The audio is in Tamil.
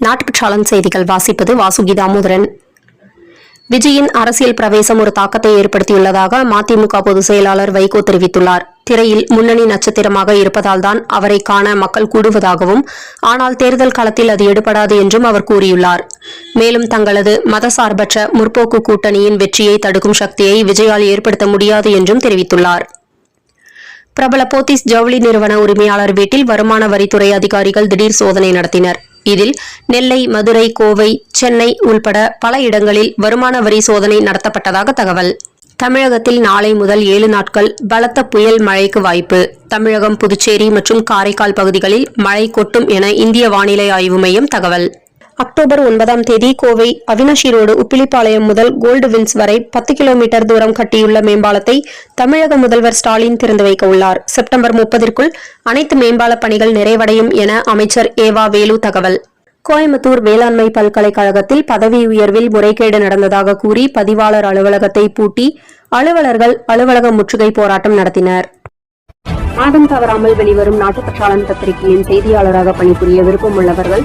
நாட்டுப்பற்றாளன் செய்திகள் வாசிப்பது வாசுகி தாமோதரன் விஜயின் அரசியல் பிரவேசம் ஒரு தாக்கத்தை ஏற்படுத்தியுள்ளதாக மதிமுக பொதுச் செயலாளர் வைகோ தெரிவித்துள்ளார். திரையில் முன்னணி நட்சத்திரமாக இருப்பதால்தான் அவரை காண மக்கள் கூடுவதாகவும் ஆனால் தேர்தல் களத்தில் அது எடுபடாது என்றும் அவர் கூறியுள்ளார். மேலும் தங்களது மதசார்பற்ற முற்போக்கு கூட்டணியின் வெற்றியை தடுக்கும் சக்தியை விஜயால் ஏற்படுத்த முடியாது என்றும் தெரிவித்துள்ளார். பிரபல போத்தீஸ் ஜவுளி நிறுவன உரிமையாளர் வீட்டில் வருமான வரித்துறை அதிகாரிகள் திடீர் சோதனை நடத்தினர். இதில் நெல்லை மதுரை கோவை சென்னை உள்பட பல இடங்களில் வருமான வரி சோதனை நடத்தப்பட்டதாக தகவல். தமிழகத்தில் நாளை முதல் ஏழு நாட்கள் பலத்த புயல் மழைக்கு வாய்ப்பு. தமிழகம் புதுச்சேரி மற்றும் காரைக்கால் பகுதிகளில் மழை கொட்டும் என இந்திய வானிலை ஆய்வு மையம் தகவல். அக்டோபர் ஒன்பதாம் தேதி கோவை அவினாஷி ரோடு உப்பிலிப்பாளையம் முதல் கோல்டு வின்ஸ் வரை பத்து கிலோமீட்டர் தூரம் கட்டியுள்ள மேம்பாலத்தை தமிழக முதல்வர் ஸ்டாலின் திறந்து வைக்க உள்ளார். செப்டம்பர் முப்பதிற்குள் அனைத்து மேம்பால பணிகள் நிறைவடையும் என அமைச்சர் ஏவா வேலு தகவல். கோயம்புத்தூர் வேளாண்மை பல்கலைக்கழகத்தில் பதவி உயர்வில் முறைகேடு நடந்ததாக கூறி பதிவாளர் அலுவலகத்தை பூட்டி அலுவலர்கள் அலுவலக முற்றுகை போராட்டம் நடத்தினர். மாதம் தவறாமல் வெளிவரும் நாட்டுப்பற்றாளன் பத்திரிகையின் செய்தியாளராக பணிபுரிய விருப்பமுள்ளவர்கள்